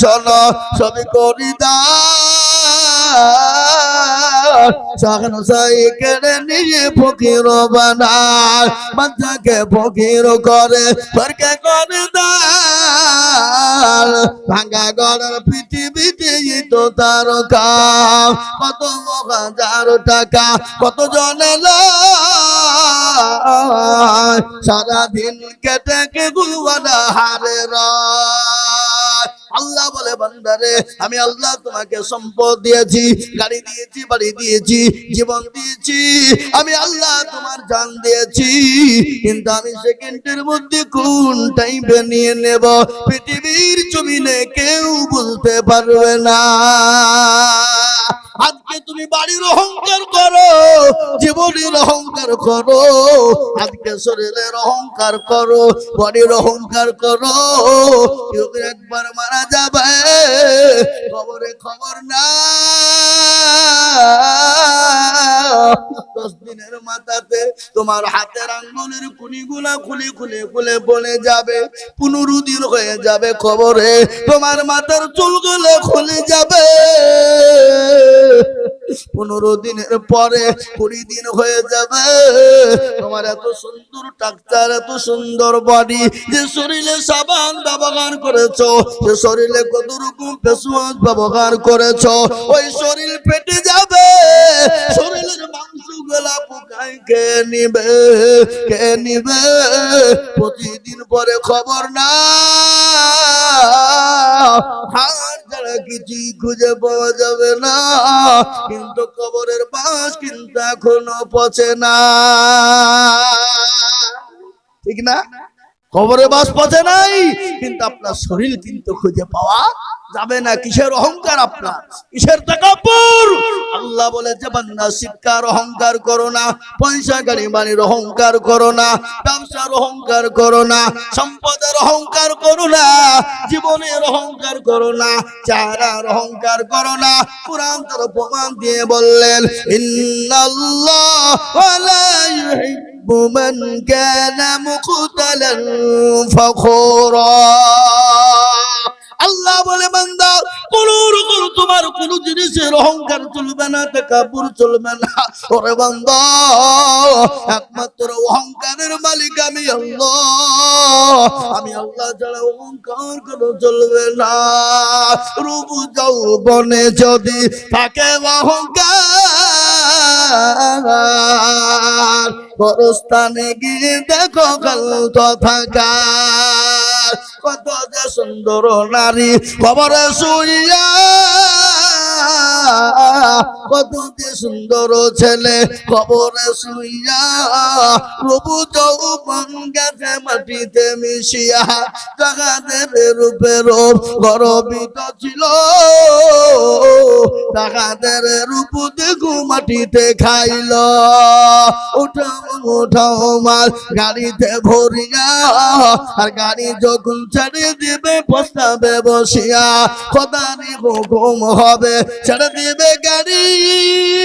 শোনো, সবই করি দা। সখন সাই কেড়ে নিয়ে ফকির বানায়, বাচ্চাকে ফকির করে সরকে করে দাল। ভাঙ্গা গড়ার পৃথিবীতে তো তার কাম। কত হাজার টাকা, কত জনে সারাদিন কেটে কে গুয়ানা হারে রায়। আল্লাহ বলে, বান্দারে, আমি আল্লাহ তোমাকে সম্পদ দিয়েছি, গাড়ি দিয়েছি, বাড়ি দিয়েছি, জীবন দিয়েছি, আমি আল্লাহ তোমার জান দিয়েছি, কিন্তু আমি সেকেন্ডের মধ্যে কোন টাইমে নিয়ে নেব? পৃথিবীর জমিনে কেউ বলতে পারবে না। আজকে তুমি বাড়ির অহংকার করো, জীবনের অহংকার করো, আজকে শরীরের অহংকার করো, বডির অহংকার করো একবার মারা যাবে খবরে খবর না। দশ দিনের মাথাতে তোমার হাতের আঙ্গুলের কুনিগুলা খুলে খুলে খুলে বলে যাবে পনেরো দিন হয়ে যাবে খবরে তোমার মাথার চুলগুলো খুলে যাবে। পনেরো দিনের পরে কুড়ি দিন হয়ে যাবে। তোমার এত সুন্দর ডাক্তার, এত সুন্দর বাড়ি যে শরীরে সাবান ব্যবহার করেছ, যে শরীরে কত রকম ফেসওয়াশ ব্যবহার করেছ, ওই শরীর পেটে যাবে। শরীরের গুলা পোকায় কে নিবে? কে নিবে? প্রতিদিন পরে খবর না। কিছুই খুঁজে পাওয়া যাবে না। কিন্তু কবরের বাস কিন্তু এখনও পচে না। ঠিক না? কবরে বাস পথে নাই, কিন্তু আপনার শরীর কিন্তু খুঁজে পাওয়া যাবে না। কিসের অহংকার আপনার? কিসের তাকাব্বুর? আল্লাহ বলেছে বান্দা শিক্ষার অহংকার করো না। পয়সা, গাড়ি, বাড়ির অহংকার করো না। ব্যবসার অহংকার করো না। সম্পদের অহংকার করো না। জীবনের অহংকার করো না। চেহারার অহংকার করো না। কোরআন তার প্রমাণ দিয়ে বললেন, ইন্নাল্লাহ ওয়ালা ইউহিব্বু মান কানা মুখতালান ফখুরা আল্লাহ বলে, বান্দা, কোন রকম তোমার কোন জিনিসের অহংকার চলবে না কাপুর চলবে না। ওরে বান্দা, একমাত্র অহংকারের মালিক আমি আল্লাহ। আমি আল্লাহ ছাড়া অহংকার কোনো চলবে না। রূপ যৌবনে যদি থাকে অহংকার। বড়স্থানে গিয়ে দেখো কাল তথা কত যে সুন্দর নারী খবরে শুইয়া কত যে সুন্দর ছেলে খবরে শুইয়া প্রভু চৌপন গেছে মাটিতে মিশিয়া জাগাদের রূপে রূপ গরবিত ছিল। টাকাদের রূপ দেখু মাটিতে খাইল। উঠাও উঠাও মাল গাড়িতে ভরিয়া, আর গাড়ি যখন ছেড়ে দিবে প্রস্তাবে বসিয়া, খোদারি হুকুম হবে, ছেড়ে দিবে গাড়ি।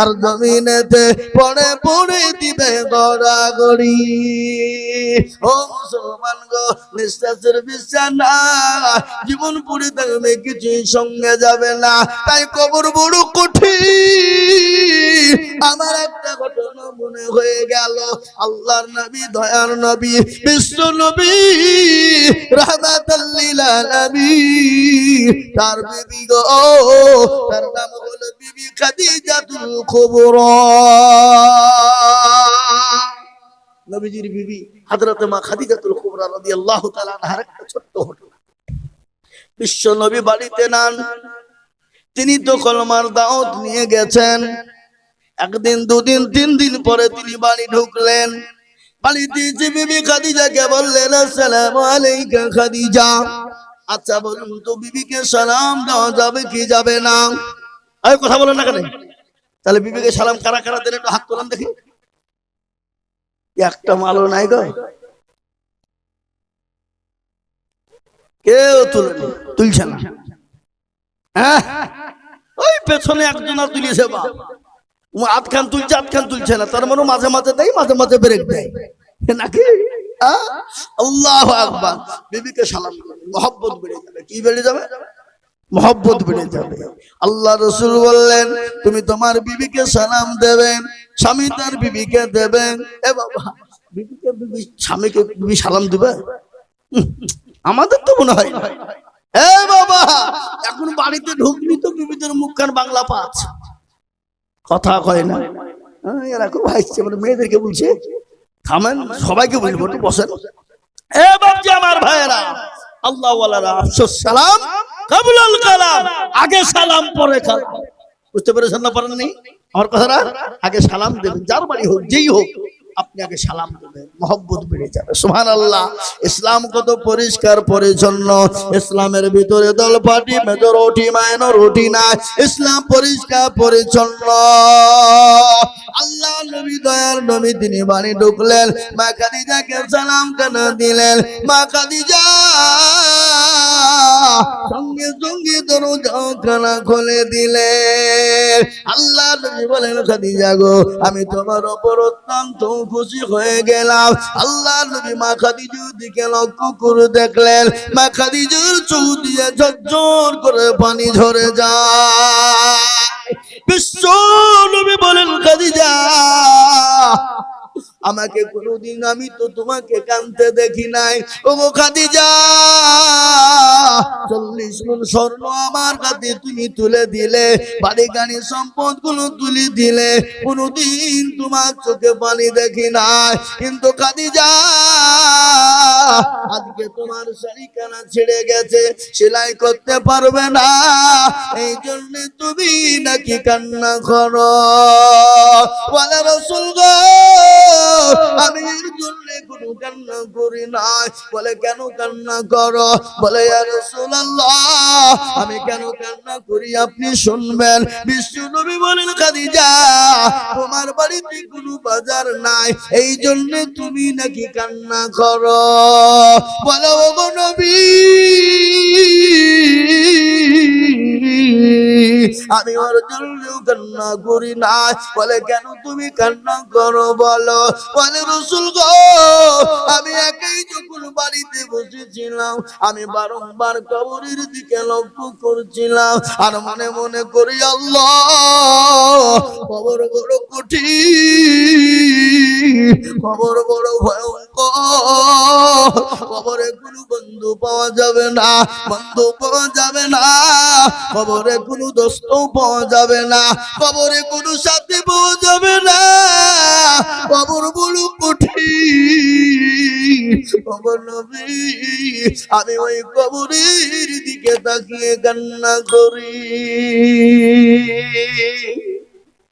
আর জমিনেতে পড়ে পড়ে দিবে গড়াগড়ি ও মুসলমান গো, নিঃশ্বাসের বিশ্বাস না। জীবন পুরি থাকবে কিছুই সঙ্গে যাবে না। তাই কবর বড় কঠিন। আমার একটা ঘটনা মনে হয়ে গেল। আল্লাহর নবী, দয়ার নবী, বিশ্ব নবী রহমাতাল্লিল আলামিন। তার বিবি গো, তার নাম হলো বিবি খাদিজাতুল তিনি তো কলমার দাওয়াত নিয়ে গেছেন। একদিন, দুদিন, তিন দিন পরে তিনি বাড়ি ঢুকলেন। বাড়িতে যে বিবি খাদিজাকে বললেন, আসসালামু আলাইকা খাদিজা। আচ্ছা বলুন তো, বিবিকে সালাম দেওয়া যাবে কি যাবে না? আমি কথা বলেন না কেন? তাহলে বিবিকে সালাম কারা কারা দেন একটু হাত তোলান দেখি। একটা মালও নাই গো। কেউ তুলে তুলছে না। হ্যাঁ? ওই পেছনে একজন আর তুলিয়েছে বা আধখান তুলছে আধখান তুলছে না। তার মানে মাঝে মাঝে দেয়, মাঝে মাঝে ব্রেক দেয়। নাকি? আল্লাহ আকবার। বিবিকে সালাম মহব্বত বেড়ে যাবে। কি বেড়ে যাবে? মহব্বত বেড়ে যাবে। আল্লাহ রসুল বললেন তুমি তোমার বিবিকে সালাম দেবেন স্বামী তার বিবিকে দেবেন। এ বাবা বিবিকে বিবি স্বামীকে বিবি সালাম দিবে? আমাদের তো মনে হয় এ বাবা এখন বাড়িতে ঢুকলি তো বিবিদের মুখখান বাংলা পাচ কথা কয় না। এরা খুব হাসছে মানে মেয়েদেরকে বলছে থামেন সবাইকে বলব একটু বসেন। এ বাবজি আমার ভাইয়েরা আল্লাহ আফসোস সালাম। কালাম। আগে সালাম, পরে কালাম। বুঝতে পেরেছেন না পারেন নি আমার কথাটা আগে সালাম দেবেন, যার বাড়ি হোক, যেই হোক, আপনি আগে সালাম দেবেন। মহব্বত বেড়ে যাবে। আল্লাহ ইসলাম কত পরিষ্কার, পরিচ্ছন্ন। ইসলামের ভিতরে দল পাটি মেজর ওঠি মায়নর ওঠি না। ইসলাম পরিষ্কার, পরিচ্ছন্ন। আল্লাহ নবী নবী, তিনি বাড়ি ঢুকলেন। মা খাদিজাকে সালাম কেন দিলেন? মা সঙ্গে দিলেন আল্লাহ নবী বলেন, খাদিজা গো, আমি তোমার ওপর অত্যন্ত খুশি হয়ে গেলাম। আল্লাহ নবী মা খাদিজুর দিকে দেখলেন। মা খাদিজুর দিয়ে ঝরঝর করে পানি ঝরে যায়। বিশ্ব নবী বলেন, খাদিজা আমাকে কোনোদিন আমি তো তোমাকে কানতে দেখি নাই। ও গো খাদিজা, চল্লিশ মন স্বর্ণ আমার কাছে তুমি তুলে দিলে বাড়ি গাড়ি সম্পদগুলো তুলে দিলে, কোনোদিন তোমার চোখে পানি দেখি নাই। কিন্তু খাদিজা, আজকে তোমার শাড়ি কানা ছেড়ে গেছে, সেলাই করতে পারবে না। এই জন্য তুমি নাকি কান্না করো। বলে রসুল গো আমি এর জন্য কোনো কান্না করি নাই বলে, কেন কান্না করো? বলে রাসূলুল্লাহ, আমি কেন কান্না করি আপনি শুনবেন? বিষ্ণু নবী বলেন, খাদিজা, তোমার বাড়িতে কোনো বাজার নাই, এই জন্য তুমি নাকি কান্না করো? বলে নবী আমি ওর জন্য কান্না করি না। বলে, কেন তুমি কান্না করো বলো? বলে, রসুল গো, আমি একাই যখন বাড়িতে বসেছিলাম, আমি বারংবার কবরের দিকে লক্ষ্য করছিলাম, আর মনে মনে করি, আল্লাহ কবর বড় কঠিন কবর বড় ভয়ঙ্কর। কবরে কোনো বন্ধু পাওয়া যাবে না, বন্ধু পাওয়া যাবে না। কবরে কোনো দোস্ত পাওয়া যাবে না কবরে কোনো সাথী পাওয়া যাবে না। কবর বড় কঠিন কবর নবী, আমি ওই কবরের দিকে তাকিয়ে কান্না করি।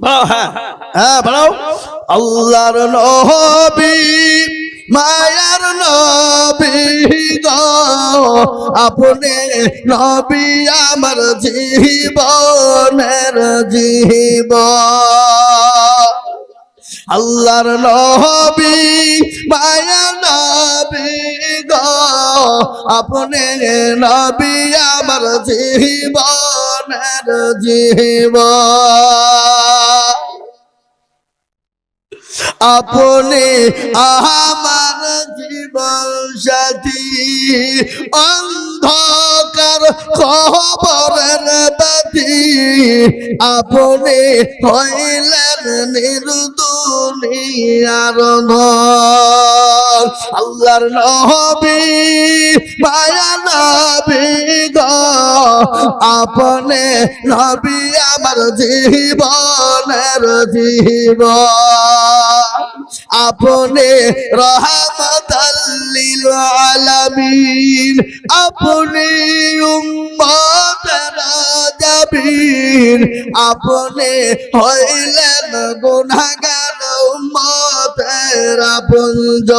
হ্যাঁ। হ্যাঁ বাড়াও আল্লাহর নবী মায়ার নবী গো। আপনি নবী আমার জীবনের জীব আল্লাহর নবী, মায়া নবী গো, আপনি নবী আমার জীবনের জীব আপনি আমার জীবন সাথী, অন্ধকার খবরের বাতি। আপনি হইলেন আল্লাহর নবী মায়া নবি গো আপনে নবী আমার জীবনের জীবন। আপনি রহমতাল্লিল আলামিন, আপনি উম্মতের যাবিন আপনি হইলেন গুনাহগার উম্মতের আপনজন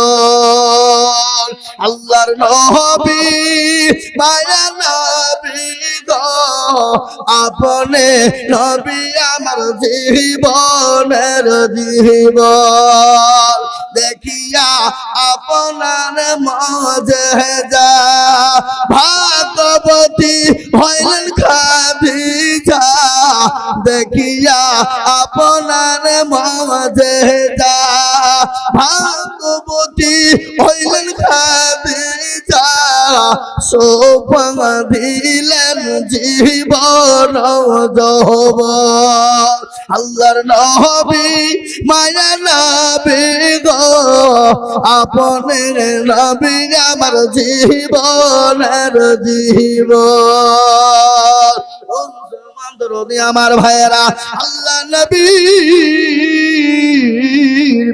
আল্লাহর নবী, মায়া নবী আপনে নবী আমার জীবনের জীবন। দেখিয়া আপনার মজে যা ভাগবতী হইলেন খাদিজা। দেখিয়া আপনার মজে যা ভাগবতী হইলেন খাদিজা। সোপং দিলেন জীবন যৌব আল্লাহর নবী, মায়া নবী গো আপনে নবী আমার জীবনের জীবন। দরদি আমার ভাইয়েরা আল্লাহ নবী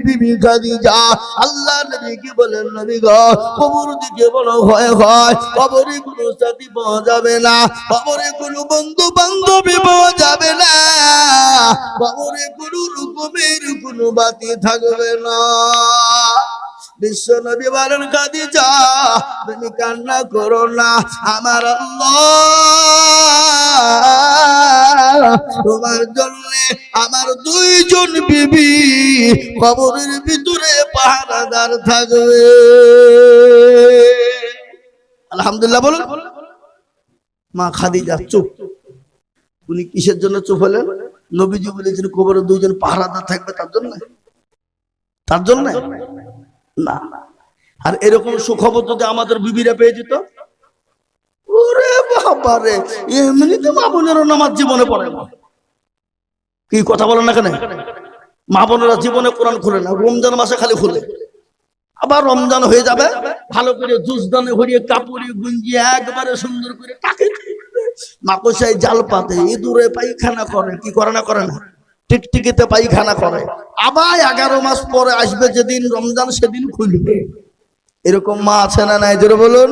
বিবি খাদিজা আল্লাহ নবী কি বলেন, নবী কবর দিকে বড় হয়। কবরে কোনো সাথী পাওয়া যাবে না কবরে কোনো বন্ধু বান্ধবী পাওয়া যাবে না। কবরে কোনো রকমের কোনো বাতি থাকবে না। বিশ্ব নবী বলেন খাদিজা তুমি কান্না করো না, আমার আল্লাহ তোমার জন্য আমার দুইজন বিবি কবরের ভিতরে পাহারাদার থাকবে। আলহামদুলিল্লাহ বলুন। মা খাদিজা, চুপ। উনি কিসের জন্য চুপ হলেন? নবীজি বলেছেন কবরে দুইজন পাহারাদার থাকবে তার জন্য। তার জন্য? না। আর এরকম সুখবর যদি আমাদের বিবিরা পেয়ে যেত? ওরে বাবা রে এমনিতে মা বোনেরও নামাজ জীবনে পড়ে না। কি কথা বলেন না কেন? মা বোনেরা জীবনে কোরআন খুলে না, রমজান মাসে খালি খুলে। আবার রমজান হয়ে যাবে, ভালো করে জুস দানে ভরিয়ে কাপড়ে একবারে সুন্দর করে টাকে মাকসায় জাল পাতে, ইঁদুরে পায়খানা করে, কি করে না করে না? টিকটিকিতে পায়খানা করে। আবার এগারো মাস পরে আসবে যেদিন রমজান সেদিন খুলবে। এরকম মা আছে না নাই? জোরে বলুন।